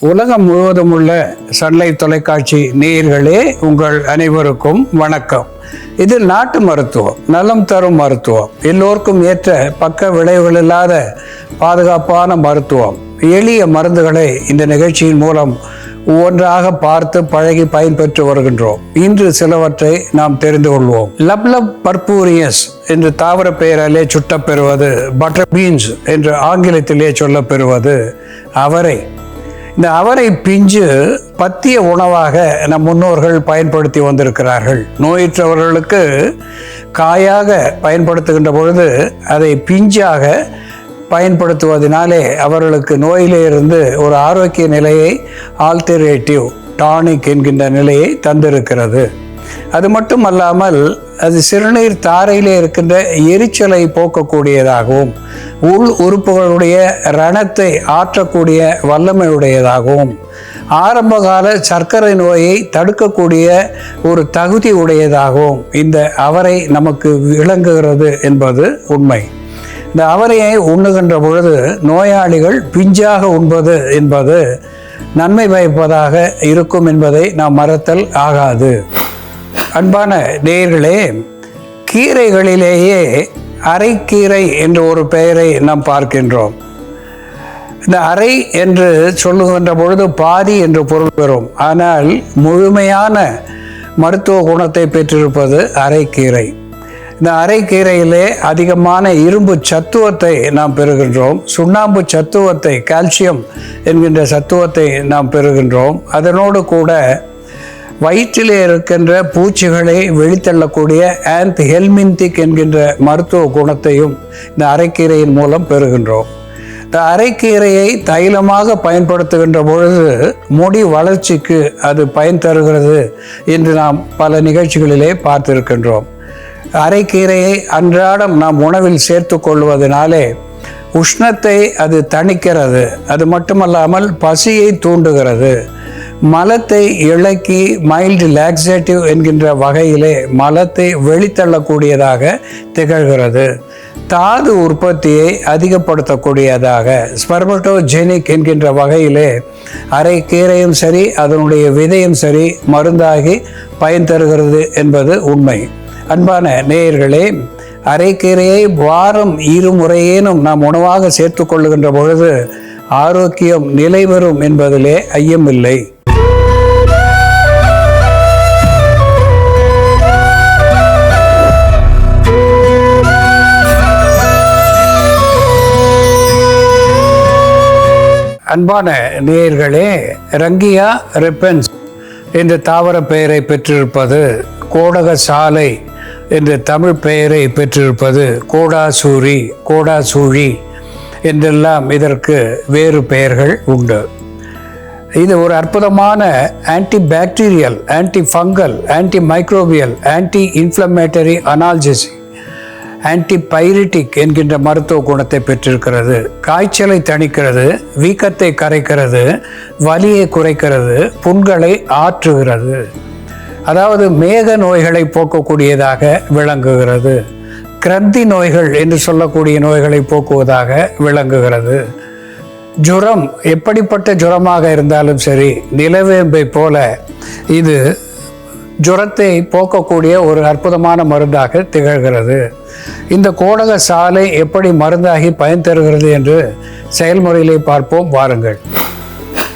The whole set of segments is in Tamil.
உலகம் முழுவதும் உள்ள சன்லைட் தொலைக்காட்சி நேயர்களே உங்கள் அனைவருக்கும் வணக்கம். இது நாட்டு மருத்துவம் நலம் தரும் மருத்துவம். எல்லோருக்கும் ஏற்ற பக்க விளைவுகள் இல்லாத பாதுகாப்பான மருத்துவம். எளிய மருந்துகளை இந்த நிகழ்ச்சியின் மூலம் ஒவ்வொன்றாக பார்த்து பழகி பயன்பெற்று வருகின்றோம். இன்று சிலவற்றை நாம் தெரிந்து கொள்வோம். லப்லப் பர்பூரியஸ் என்று தாவர பெயராலே சுட்டப்பெறுவது பட்டர் பீன்ஸ் என்று ஆங்கிலத்திலே சொல்லப்பெறுவது அவரை இந்த அவரை பிஞ்சு பத்திய உணவாக நம் முன்னோர்கள் பயன்படுத்தி வந்திருக்கிறார்கள். நோயுற்றவர்களுக்கு காயாக பயன்படுத்துகின்ற பொழுது அதை பிஞ்சாக பயன்படுத்துவதனாலே அவர்களுக்கு நோயிலே இருந்து ஒரு ஆரோக்கிய நிலையை ஆல்டர்னேட்டிவ் டானிக் என்கின்ற நிலையை தந்திருக்கிறது. அது மட்டும் அல்லாமல் அது சிறுநீர் தாரையிலே இருக்கின்ற எரிச்சலை போக்கக்கூடியதாகவும் உள் உறுப்புகளுடைய ரணத்தை ஆற்றக்கூடிய வல்லமையுடையதாகவும் ஆரம்பகால சர்க்கரை நோயை தடுக்கக்கூடிய ஒரு தகுதி உடையதாகவும் இந்த அவரை நமக்கு விளங்குகிறது என்பது உண்மை. இந்த அவரையை உண்ணுகின்ற பொழுது நோயாளிகள் பிஞ்சாக உண்பது என்பது நன்மை பயப்பதாக இருக்கும் என்பதை நாம் மறத்தல் ஆகாது. அன்பான நேயர்களே கீரைகளிலேயே அரைக்கீரை என்ற ஒரு பெயரை நாம் பார்க்கின்றோம். இந்த அரை என்று சொல்லுகின்ற பொழுது பாதி என்று பொருள் பெறும். ஆனால் முழுமையான மருத்துவ குணத்தை பெற்றிருப்பது அரைக்கீரை. இந்த அரைக்கீரையிலே அதிகமான இரும்பு சத்துவத்தை நாம் பெறுகின்றோம். சுண்ணாம்பு சத்துவத்தை கால்சியம் என்கின்ற சத்துவத்தை நாம் பெறுகின்றோம். அதனோடு கூட வயிற்றிலே இருக்கின்ற பூச்சிகளை வெளித்தள்ளக்கூடிய ஆந்த் ஹெல்மின்திக் என்கின்ற மருத்துவ குணத்தையும் இந்த அரைக்கீரையின் மூலம் பெறுகின்றோம். இந்த அரைக்கீரையை தைலமாக பயன்படுத்துகின்ற பொழுது முடி வளர்ச்சிக்கு அது பயன் தருகிறது என்று நாம் பல நிகழ்ச்சிகளிலே பார்த்திருக்கின்றோம். அரைக்கீரையை அன்றாடம் நாம் உணவில் சேர்த்து கொள்வதனாலே உஷ்ணத்தை அது தணிக்கிறது. அது மட்டுமல்லாமல் பசியை தூண்டுகிறது. மலத்தை இளக்கி மைல்டு லாக்ஸேட்டிவ் என்கின்ற வகையிலே மலத்தை வெளித்தள்ளக்கூடியதாக திகழ்கிறது. தாது உற்பத்தியை அதிகப்படுத்தக்கூடியதாக ஸ்பர்மட்டோஜெனிக் என்கின்ற வகையிலே அரை கீரையும் சரி அதனுடைய விதையும் சரி மருந்தாகி பயன் தருகிறது என்பது உண்மை. அன்பான நேயர்களே அரைக்கீரையை வாரம் இருமுறையேனும் நாம் உணவாக சேர்த்து கொள்ளுகின்ற பொழுது ஆரோக்கியம் நிலைவரும் என்பதிலே ஐயமில்லை. அன்பான நேயர்களே ரங்கியா ரெப்பன்ஸ் என்ற தாவர பெயரை பெற்றிருப்பது கோடக சாலை என்ற தமிழ் பெயரை பெற்றிருப்பது கோடாசூரி கோடாசூழி என்றெல்லாம் இதற்கு வேறு பெயர்கள் உண்டு. இது ஒரு அற்புதமான anti bacterial anti fungal anti microbial anti inflammatory analgesic anti pyretic என்கின்ற மருத்துவ குணத்தை பெற்றிருக்கிறது. காய்ச்சலை தணிக்கிறது வீக்கத்தை கரைக்கிறது வலியை குறைக்கிறது புண்களை ஆற்றுகிறது. அதாவது மேக நோய்களை போக்கக்கூடியதாக விளங்குகிறது. கிரந்தி நோய்கள் என்று சொல்லக்கூடிய நோய்களை போக்குவதாக விளங்குகிறது. ஜுரம் எப்படிப்பட்ட ஜுரமாக இருந்தாலும் சரி நிலவேம்பை போல இது ஜுரத்தை போக்கக்கூடிய ஒரு அற்புதமான மருந்தாக திகழ்கிறது. இந்த கோடக சாலை எப்படி மருந்தாகி பயன் தருகிறது என்று செயல்முறையிலே பார்ப்போம் வாருங்கள்.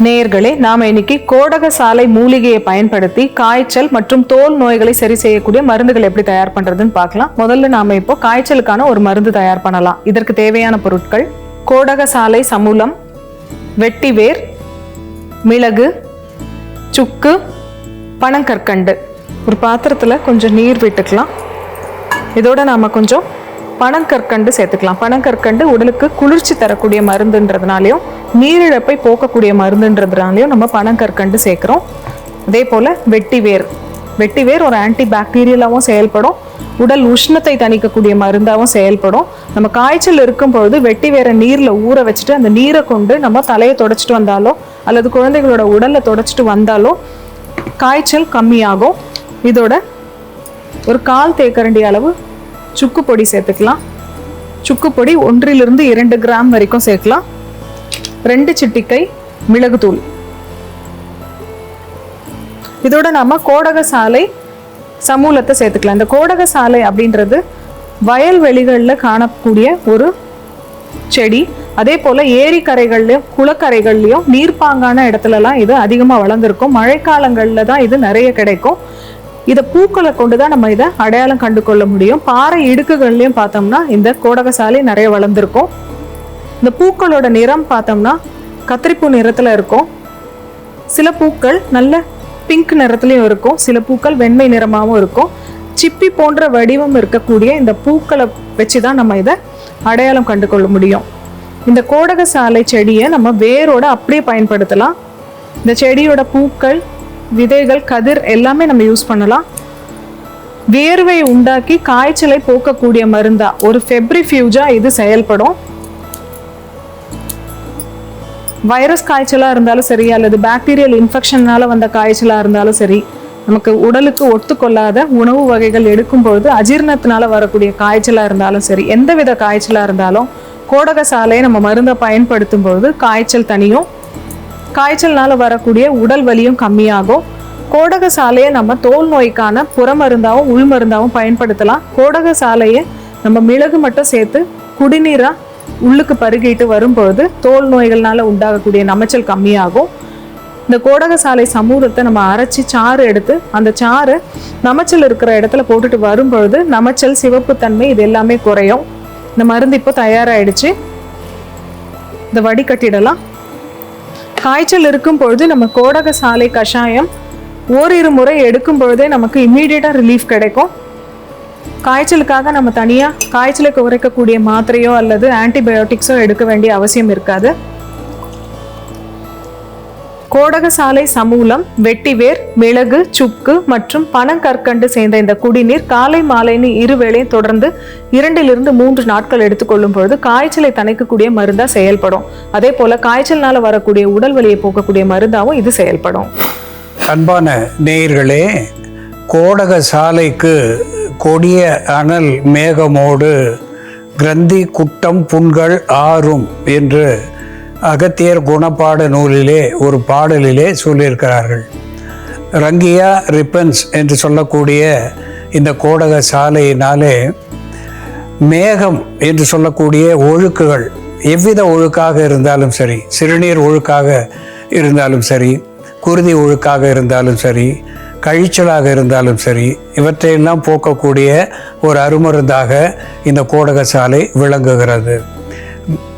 நேயர்களே நாம இன்னைக்கு கோடக சாலை மூலிகையை பயன்படுத்தி காய்ச்சல் மற்றும் தோல் நோய்களை சரி செய்யக்கூடிய மருந்துகள் எப்படி தயார் பண்றதுன்னு பார்க்கலாம். முதல்ல நாம இப்போ காய்ச்சலுக்கான ஒரு மருந்து தயார் பண்ணலாம். இதற்கு தேவையான பொருட்கள் கோடக சாலை சமூலம் வெட்டிவேர் மிளகு சுக்கு பனங்கற்கண்டு. ஒரு பாத்திரத்தில் கொஞ்சம் நீர் விட்டுக்கலாம். இதோட நாம கொஞ்சம் பனங்கற்கண்டு சேர்த்துக்கலாம். பனங்கற்கண்டு உடலுக்கு குளிர்ச்சி தரக்கூடிய மருந்துன்றதுனாலையும் நீரிழப்பை போக்கக்கூடிய மருந்துன்றதுனாலையும் நம்ம பனங்கற்கண்டு சேர்க்குறோம். அதே போல் வெட்டிவேர். வெட்டிவேர் ஒரு ஆன்டி பாக்டீரியலாகவும் செயல்படும். உடல் உஷ்ணத்தை தணிக்கக்கூடிய மருந்தாகவும் செயல்படும். நம்ம காய்ச்சல் இருக்கும் பொழுது வெட்டி வேற நீரில் ஊற வச்சுட்டு அந்த நீரை கொண்டு நம்ம தலையை தொடச்சிட்டு வந்தாலோ அல்லது குழந்தைகளோட உடலை தொடச்சிட்டு வந்தாலோ காய்ச்சல் கம்மியாகும். இதோட ஒரு கால் தேக்கரண்டி அளவு சுக்கு பொடி சேர்த்துக்கலாம். சுக்கு பொடி ஒன்றிலிருந்து இரண்டு கிராம் வரைக்கும் சேர்க்கலாம். ரெண்டு சிட்டிக்கை மிளகுத்தூள். இதோட நம்ம கோடக சாலை சமூலத்தை சேர்த்துக்கலாம். இந்த கோடக சாலை அப்படின்றது வயல்வெளிகளில் காணக்கூடிய ஒரு செடி. அதே போல ஏரிக்கரைகள்லயும் குளக்கரைகள்லையும் நீர்ப்பாங்கான இடத்துலலாம் இது அதிகமாக வளர்ந்துருக்கும். மழைக்காலங்களில் தான் இது நிறைய கிடைக்கும். இதை பூக்களை கொண்டு தான் நம்ம இதை அடையாளம் கண்டு கொள்ள முடியும். பாறை இடுக்குகள்லையும் பார்த்தோம்னா இந்த கோடகசாலை நிறைய வளர்ந்துருக்கும். இந்த பூக்களோட நிறம் பார்த்தோம்னா கத்திரிப்பூ நிறத்தில் இருக்கும். சில பூக்கள் நல்ல பிங்க் நிறத்துலையும் இருக்கும். சில பூக்கள் வெண்மை நிறமாகவும் இருக்கும். சிப்பி போன்ற வடிவம் இருக்கக்கூடிய இந்த பூக்களை வச்சு தான் நம்ம இதை அடையாளம் கண்டு கொள்ள முடியும். இந்த கோடக சாலை செடியை நம்ம வேரோட அப்படியே பயன்படுத்தலாம். இந்த செடியோட பூக்கள் விதைகள் கதிர் எல்லாமே நம்ம யூஸ் பண்ணலாம். வேர்வை உண்டாக்கி காய்ச்சலை போக்கக்கூடிய மருந்தா? ஒரு ஃபெப்ரிஃபியூஜா இது செயல்படும். வைரஸ் காய்ச்சலாக இருந்தாலும் சரி அல்லது பாக்டீரியல் இன்ஃபெக்ஷனால வந்த காய்ச்சலாக இருந்தாலும் சரி நமக்கு உடலுக்கு ஒத்துக்கொள்ளாத உணவு வகைகள் எடுக்கும்பொழுது அஜீரணத்தினால வரக்கூடிய காய்ச்சலாக இருந்தாலும் சரி எந்தவித காய்ச்சலாக இருந்தாலும் கோடக சாலையை நம்ம மருந்தை பயன்படுத்தும் பொழுது காய்ச்சல் தனியும் காய்ச்சல்னால வரக்கூடிய உடல் வலியும் கம்மியாகும். கோடக சாலையை நம்ம தோல் நோய்க்கான புறமருந்தாகவும் உள்மருந்தாகவும் பயன்படுத்தலாம். கோடக சாலையை நம்ம மிளகு மட்டும் சேர்த்து குடிநீராக உள்ளுக்கு பருகிட்டு வரும்பொழுது தோல் நோய்கள்னால உண்டாகக்கூடிய நமைச்சல் கம்மியாகும். இந்த கோடக சாலை சமூகத்தை நம்ம அரைச்சி சாறு எடுத்து அந்த சாறு நமைச்சல் இருக்கிற இடத்துல போட்டுட்டு வரும்பொழுது நமைச்சல் சிவப்பு தன்மை இது எல்லாமே குறையும். இந்த மருந்து இப்போ தயாராகிடுச்சு இந்த வடிகட்டிடலாம். காய்ச்சல் இருக்கும் பொழுது நம்ம கோடக சாலை கஷாயம் ஓரிரு முறை எடுக்கும் பொழுதே நமக்கு இம்மீடியட்டாக ரிலீஃப் கிடைக்கும். காய்ச்சலுக்காக நம்ம தனியாக காய்ச்சலுக்கு உரைக்கக்கூடிய மாத்திரையோ அல்லது ஆன்டிபயோட்டிக்ஸோ எடுக்க வேண்டிய அவசியம் இருக்காது. கோடகசாலை சமூலம் வெட்டிவேர் மிளகு சுக்கு மற்றும் பனங்கற்கண்டு சேர்ந்த இந்த குடிநீர் காலை மாலைன்னு இருவேளையும் தொடர்ந்து இரண்டிலிருந்து மூன்று நாட்கள் எடுத்துக்கொள்ளும் பொழுது காய்ச்சலை தணிக்கக்கூடிய மருந்தா செயல்படும். அதே போல காய்ச்சல்னால வரக்கூடிய உடல் வலியை போக்கக்கூடிய மருந்தாவும் இது செயல்படும். அன்பான நேயர்களே கோடக சாலைக்கு கொடிய அனல் மேகமோடு கிரந்தி குட்டம் புண்கள் ஆறும் என்று அகத்தியர் குணப்பாட நூலிலே ஒரு பாடலிலே சொல்லியிருக்கிறார்கள். ரங்கியா ரிப்பன்ஸ் என்று சொல்லக்கூடிய இந்த கோடக சாலையினாலே மேகம் என்று சொல்லக்கூடிய ஒழுக்குகள் எவ்வித ஒழுக்காக இருந்தாலும் சரி சிறுநீர் ஒழுக்காக இருந்தாலும் சரி குருதி ஒழுக்காக இருந்தாலும் சரி கழிச்சலாக இருந்தாலும் சரி இவற்றையெல்லாம் போக்கக்கூடிய ஒரு அருமருந்தாக இந்த கோடக சாலை விளங்குகிறது.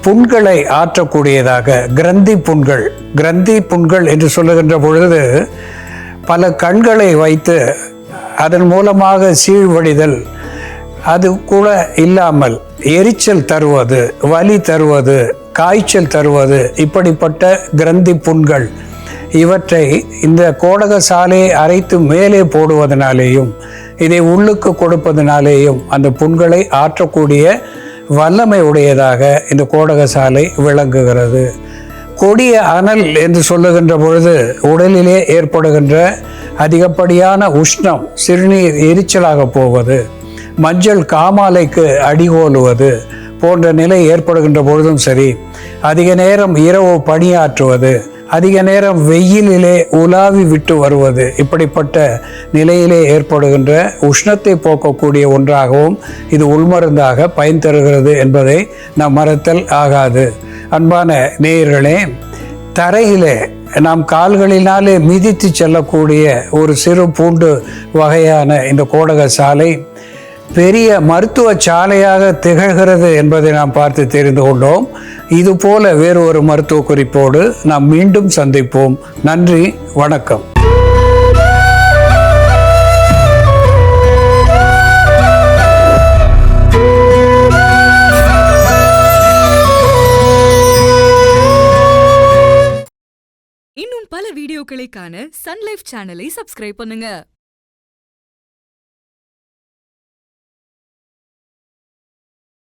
புண்களை ஆற்றக்கூடியதாக கிரந்தி புண்கள் கிரந்தி புண்கள் என்று சொல்லுகின்ற பொழுது பல கண்களை வைத்து அதன் மூலமாக சீழ்வடிதல் அது கூட இல்லாமல் எரிச்சல் தருவது வலி தருவது காய்ச்சல் தருவது இப்படிப்பட்ட கிரந்தி புண்கள் இவற்றை இந்த கோடக சாலையை அரைத்து மேலே போடுவதனாலேயும் இதை உள்ளுக்கு கொடுப்பதனாலேயும் அந்த புண்களை ஆற்றக்கூடிய வல்லமை உடையதாக இந்த கோடக சாலை விளங்குகிறது. கொடிய அனல் என்று சொல்லுகின்ற பொழுது உடலிலே ஏற்படுகின்ற அதிகப்படியான உஷ்ணம் சிறுநீர் எரிச்சலாக போவது மஞ்சள் காமாலைக்கு அடிகோலுவது போன்ற நிலை ஏற்படுகின்ற பொழுதும் சரி அதிக நேரம் இரவு பணியாற்றுவது அதிக நேரம் வெயிலிலே உலாவி விட்டு வருவது இப்படிப்பட்ட நிலையிலே ஏற்படுகின்ற உஷ்ணத்தை போக்கக்கூடிய ஒன்றாகவும் இது உள்மருந்தாக பயன் தருகிறது என்பதை நாம் மறத்தல் ஆகாது. அன்பான நேயர்களே தரையிலே நாம் கால்களினாலே மிதித்து செல்லக்கூடிய ஒரு சிறு பூண்டு வகையான இந்த கோடக சாலை பெரிய மருத்துவ சாலையாக திகழ்கிறது என்பதை நாம் பார்த்து தெரிந்து கொண்டோம். இது போல வேறு ஒரு மருத்துவ குறிப்போடு நாம் மீண்டும் சந்திப்போம். நன்றி வணக்கம். இன்னும் பல வீடியோக்களை காண சன்லைஃப் சேனலை சப்ஸ்கிரைப் பண்ணுங்க.